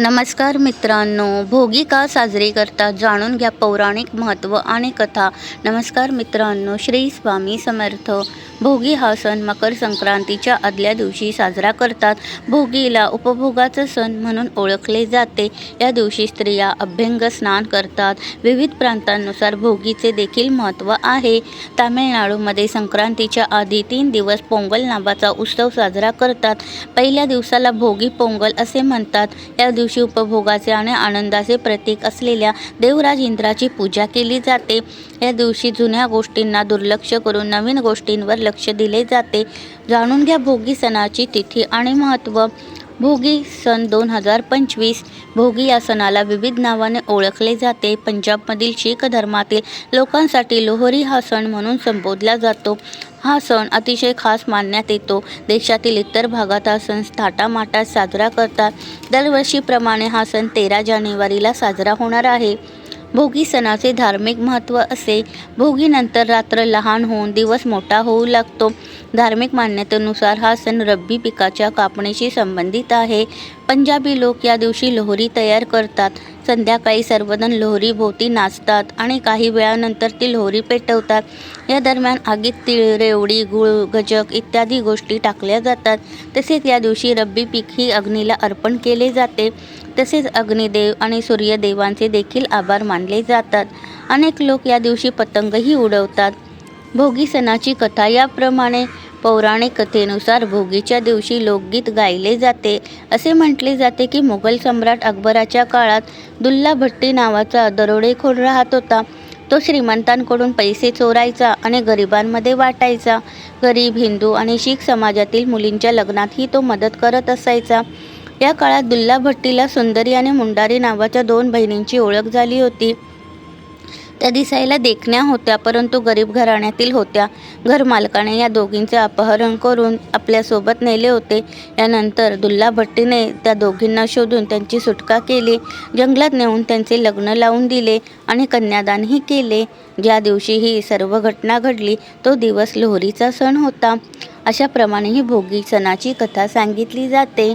नमस्कार मित्रांनो भोगी का साजरी करतात जाणून घ्या पौराणिक महत्त्व आणि कथा. नमस्कार मित्रांनो श्री स्वामी समर्थ. भोगी हा सण मकर संक्रांतीच्या आदल्या दिवशी साजरा करतात. भोगीला उपभोगाचा सण म्हणून ओळखले जाते. या दिवशी स्त्रिया अभ्यंग स्नान करतात. विविध प्रांतांनुसार भोगीचे देखील महत्त्व आहे. तामिळनाडूमध्ये संक्रांतीच्या आधी तीन दिवस पोंगल नावाचा उत्सव साजरा करतात. पहिल्या दिवसाला भोगी पोंगल असे म्हणतात. या दिवशी उपभोगाचे आणि आनंदाचे प्रतीक असलेल्या देवराज इंद्राची पूजा केली जाते. या दिवशी जुन्या गोष्टींना दुर्लक्ष करून नवीन गोष्टींवर लक्ष दिले जाते. जाणून घ्या भोगी सणाची तिथी आणि महत्त्व भोगी सन दोन हजार पंचवीस. भोगी या सणाला विविध नावाने ओळखले जाते. पंजाबमधील शीख धर्मातील लोकांसाठी लोहरी हा सण म्हणून संबोधला जातो. हा सण अतिशय खास मानण्यात येतो. देशातील इतर भागात हा सण थाटामाटात साजरा करतात. दरवर्षीप्रमाणे हा सण तेरा जानेवारीला साजरा होणार आहे. भोगी सणाचे धार्मिक महत्त्व असे. भोगीनंतर रात्र लहान होऊन दिवस मोठा होऊ लागतो. धार्मिक मान्यतेनुसार हा सण रब्बी पिकाच्या कापणीशी संबंधित आहे. पंजाबी लोक या दिवशी लोहरी तयार करतात. संध्याकाळी सर्वजण लोहरी भोवती नाचतात आणि काही वेळानंतर ती लोहरी पेटवतात. या दरम्यान आगीत तीळ रेवडी गुळ गजक इत्यादी गोष्टी टाकल्या जातात. तसेच या दिवशी रब्बी पीक ही अग्नीला अर्पण केले जाते. तसेच अग्निदेव आणि सूर्यदेवांचे देखील आभार मानले जातात. अनेक लोक या दिवशी पतंगही उडवतात. भोगी सणाची कथा याप्रमाणे पौराणिक कथेनुसार भोगीच्या दिवशी लोकगीत गायले जाते. असे म्हटले जाते की मुघल सम्राट अकबराच्या काळात दुल्ला भट्टी नावाचा दरोडेखोर राहत होता. तो श्रीमंतांकडून पैसे चोरायचा आणि गरिबांमध्ये वाटायचा. गरीब हिंदू आणि शीख समाजातील मुलींच्या लग्नातही तो मदत करत असायचा. या काळात दुल्ला भट्टीला सुंदरी आणि मुंडारी नावाच्या दोन बहिणींची ओळख झाली होती. त्या दिसायला देखण्या होत्या परंतु गरीब घराण्यातील होत्या. घरमालकाने या दोघींचे अपहरण करून आपल्यासोबत नेले होते. यानंतर दुल्ला भट्टीने त्या दोघींना शोधून त्यांची सुटका केली. जंगलात नेऊन त्यांचे लग्न लावून दिले आणि कन्यादानही केले. ज्या दिवशी ही सर्व घटना घडली तो दिवस लोहरीचा सण होता. अशाप्रमाणे ही भोगी सणाची कथा सांगितली जाते.